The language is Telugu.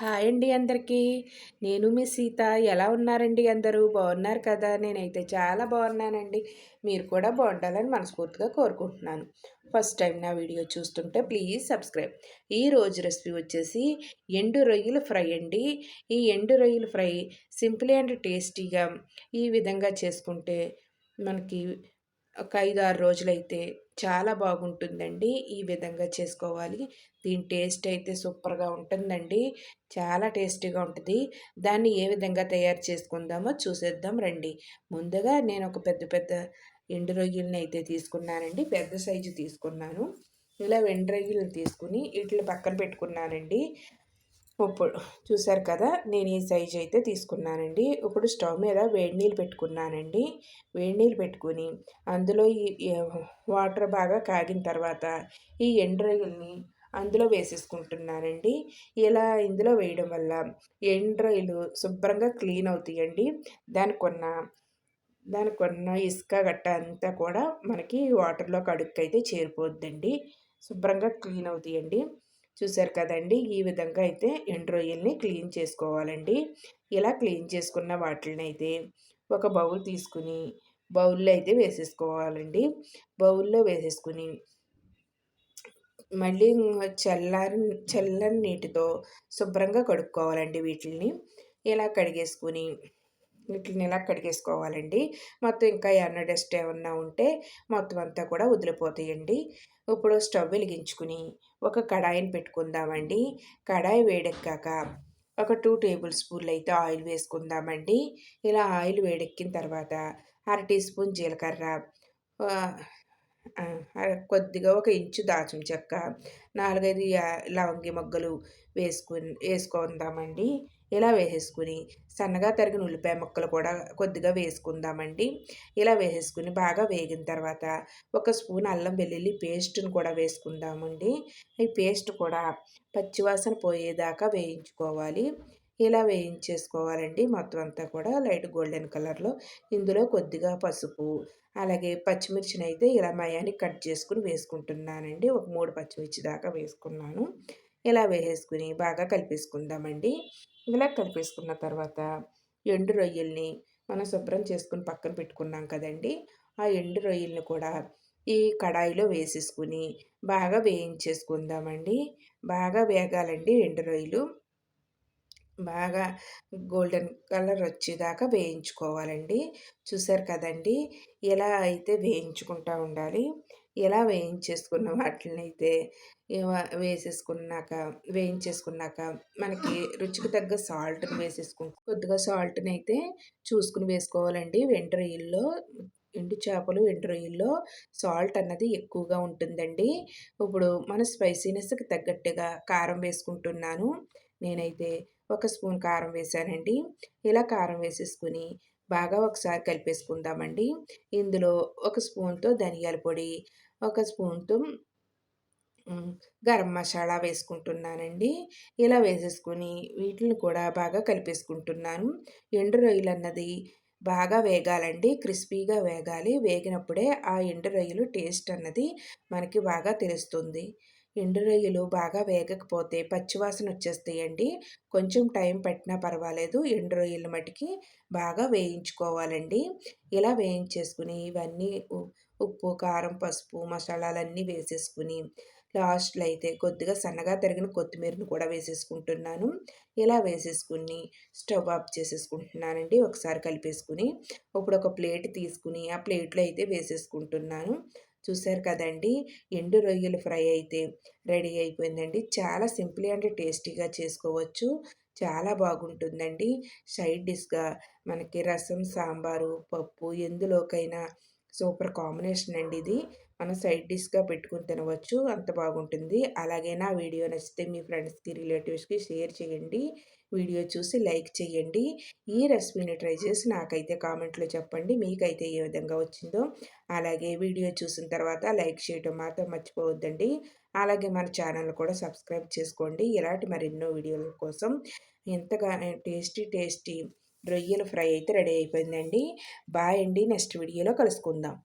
హాయ్ అండి అందరికీ. నేను మీ సీత. ఎలా ఉన్నారండి అందరూ? బాగున్నారు కదా? నేనైతే చాలా బాగున్నానండి. మీరు కూడా బాగుండాలని మనస్ఫూర్తిగా కోరుకుంటున్నాను. ఫస్ట్ టైం నా వీడియో చూస్తుంటే ప్లీజ్ సబ్స్క్రైబ్. ఈ రోజు రెసిపీ వచ్చేసి ఎండు రొయ్యలు ఫ్రై అండి. ఈ ఎండు రొయ్యలు ఫ్రై సింపుల్ అండ్ టేస్టీగా ఈ విధంగా చేసుకుంటే మనకి ఒక ఐదు ఆరు రోజులైతే చాలా బాగుంటుందండి. ఈ విధంగా చేసుకోవాలి. దీని టేస్ట్ అయితే సూపర్గా ఉంటుందండి. చాలా టేస్టీగా ఉంటుంది. దాన్ని ఏ విధంగా తయారు చేసుకుందామో చూసేద్దాం రండి. ముందుగా నేను ఒక పెద్ద పెద్ద ఎండు రొయ్యలని అయితే తీసుకున్నానండి. పెద్ద సైజు తీసుకున్నాను. ఇలా ఎండు రొయ్యలు తీసుకుని వీటిని పక్కన పెట్టుకున్నానండి. ఇప్పుడు చూసారు కదా నేను ఈ సైజ్ అయితే తీసుకున్నానండి. ఇప్పుడు స్టవ్ మీద వేడి నీళ్ళు పెట్టుకున్నానండి. వేడి నీళ్ళు పెట్టుకుని అందులో ఈ వాటర్ బాగా కాగిన తర్వాత ఈ ఎండ్రాయిల్ని అందులో వేసేసుకుంటున్నానండి. ఇలా ఇందులో వేయడం వల్ల ఎండ్రాయిలు శుభ్రంగా క్లీన్ అవుతాయండి. దానికొన్న కొన్న కొన్న ఇసుక గట్ట అంతా కూడా మనకి వాటర్లో కడుక్కైతే చేరిపోద్దండి. శుభ్రంగా క్లీన్ అవుతాయండి. చూసారు కదండి! ఈ విధంగా అయితే ఎండు రొయ్యల్ని క్లీన్ చేసుకోవాలండి. ఇలా క్లీన్ చేసుకున్న వాటిని అయితే ఒక బౌల్ తీసుకుని బౌల్లో అయితే వేసేసుకోవాలండి. బౌల్లో వేసేసుకుని మళ్ళీ చల్లారి చల్లని నీటితో శుభ్రంగా కడుక్కోవాలండి వీటిని ఇలా కడిగేసుకుని వీటిని ఇలా కడిగేసుకోవాలండి మొత్తం ఇంకా ఏమన్నా డస్ట్ ఏమన్నా ఉంటే మొత్తం అంతా కూడా వదిలిపోతాయండి. ఇప్పుడు స్టవ్ వెలిగించుకుని ఒక కడాయిని పెట్టుకుందామండి. కడాయి వేడెక్కాక ఒక టూ టేబుల్ స్పూన్లు అయితే ఆయిల్ వేసుకుందామండి. ఇలా ఆయిల్ వేడెక్కిన తర్వాత అర టీ స్పూన్ జీలకర్ర కొద్దిగా ఒక ఇంచు దాచిన చెక్క. నాలుగైదు లవంగి మొగ్గలు వేసుకుని వేసుకుందామండి. ఇలా వేసేసుకుని సన్నగా తరిగిన ఉల్లిపాయ ముక్కలు కూడా కొద్దిగా వేసుకుందామండి. ఇలా వేసేసుకుని బాగా వేగిన తర్వాత ఒక స్పూన్ అల్లం వెల్లుల్లి పేస్ట్ని కూడా వేసుకుందామండి. ఈ పేస్ట్ కూడా పచ్చివాసన పోయేదాకా వేయించుకోవాలి. ఇలా వేయించేసుకోవాలండి. మొత్తం అంతా కూడా లైట్ గోల్డెన్ కలర్లో. ఇందులో కొద్దిగా పసుపు అలాగే పచ్చిమిర్చిని అయితే ఇలా మయాన్ని కట్ చేసుకుని వేసుకుంటున్నానండి. ఒక మూడు పచ్చిమిర్చి దాకా వేసుకున్నాను. ఇలా వేసేసుకుని బాగా కలిపేసుకుందామండి. ఇలా కలిపేసుకున్న తర్వాత ఎండు రొయ్యల్ని మనం శుభ్రం చేసుకుని పక్కన పెట్టుకున్నాం కదండి. ఆ ఎండు రొయ్యల్ని కూడా ఈ కడాయిలో వేసేసుకుని బాగా వేయించేసుకుందామండి. బాగా వేగాలండి ఎండు రొయ్యలు. బాగా గోల్డెన్ కలర్ వచ్చేదాకా వేయించుకోవాలండి. చూసారు కదండి ఎలా అయితే వేయించుకుంటూ ఉండాలి ఎలా వేయించేసుకున్న వాటిని అయితే వేసేసుకున్నాక వేయించేసుకున్నాక మనకి రుచికి తగ్గ సాల్ట్ని వేసేసుకుంటాం కొద్దిగా సాల్ట్ని అయితే చూసుకుని వేసుకోవాలండి. వెంట్రయిల్లో ఎండు చేపలు ఎండు రొయ్యల్లో సాల్ట్ అన్నది ఎక్కువగా ఉంటుందండి. ఇప్పుడు మన స్పైసీనెస్కి తగ్గట్టుగా కారం వేసుకుంటున్నాను. నేనైతే ఒక స్పూన్ కారం వేసానండి. ఇలా కారం వేసేసుకుని బాగా ఒకసారి కలిపేసుకుందామండి. ఇందులో ఒక స్పూన్తో ధనియాల పొడి ఒక స్పూన్తో గరం మసాలా వేసుకుంటున్నానండి. ఇలా వేసేసుకుని వీటిని కూడా బాగా కలిపేసుకుంటున్నాను. ఎండు రొయ్యలు అన్నది బాగా వేగాలండి. క్రిస్పీగా వేగాలి. వేగినప్పుడే ఆ ఎండు రొయ్యలు టేస్ట్ అన్నది మనకి బాగా తెలుస్తుంది. ఎండు రొయ్యలు బాగా వేగకపోతే పచ్చివాసన వచ్చేస్తాయండి కొంచెం టైం పెట్టినా పర్వాలేదు. ఎండు రొయ్యల మటుకి బాగా వేయించుకోవాలండి. ఇలా వేయించేసుకుని ఇవన్నీ ఉప్పు కారం పసుపు మసాలాలన్నీ వేసేసుకుని లాస్ట్లో అయితే కొద్దిగా సన్నగా తరిగిన కొత్తిమీరను కూడా వేసేసుకుంటున్నాను. ఇలా వేసేసుకుని స్టవ్ ఆఫ్ చేసేసుకుంటున్నానండి. ఒకసారి కలిపేసుకుని ఇప్పుడు ఒక ప్లేట్ తీసుకుని ఆ ప్లేట్లో అయితే వేసేసుకుంటున్నాను. చూసారు కదండి. ఎండు రొయ్యలు ఫ్రై అయితే రెడీ అయిపోయిందండి. చాలా సింపుల్ అండ్ టేస్టీగా చేసుకోవచ్చు. చాలా బాగుంటుందండి. సైడ్ డిష్గా మనకి రసం సాంబారు పప్పు ఎందులోకైనా సూపర్ కాంబినేషన్ అండి ఇది. మనం సైడ్ డిష్గా పెట్టుకుని తినవచ్చు. అంత బాగుంటుంది. అలాగే నా వీడియో నచ్చితే మీ ఫ్రెండ్స్కి రిలేటివ్స్కి షేర్ చేయండి. వీడియో చూసి లైక్ చేయండి. ఈ రెసిపీని ట్రై చేసి నాకైతే కామెంట్లో చెప్పండి. మీకైతే ఏ విధంగా వచ్చిందో. అలాగే వీడియో చూసిన తర్వాత లైక్ చేయడం మాత్రం మర్చిపోవద్దండి. అలాగే మన ఛానల్ కూడా సబ్స్క్రైబ్ చేసుకోండి. ఇలాంటి మరెన్నో వీడియోల కోసం ఎంతగా టేస్టీ టేస్టీ రొయ్యల ఫ్రై అయితే రెడీ అయిపోయిందండి. బాయ్ అండి. నెక్స్ట్ వీడియోలో కలుసుకుందాం.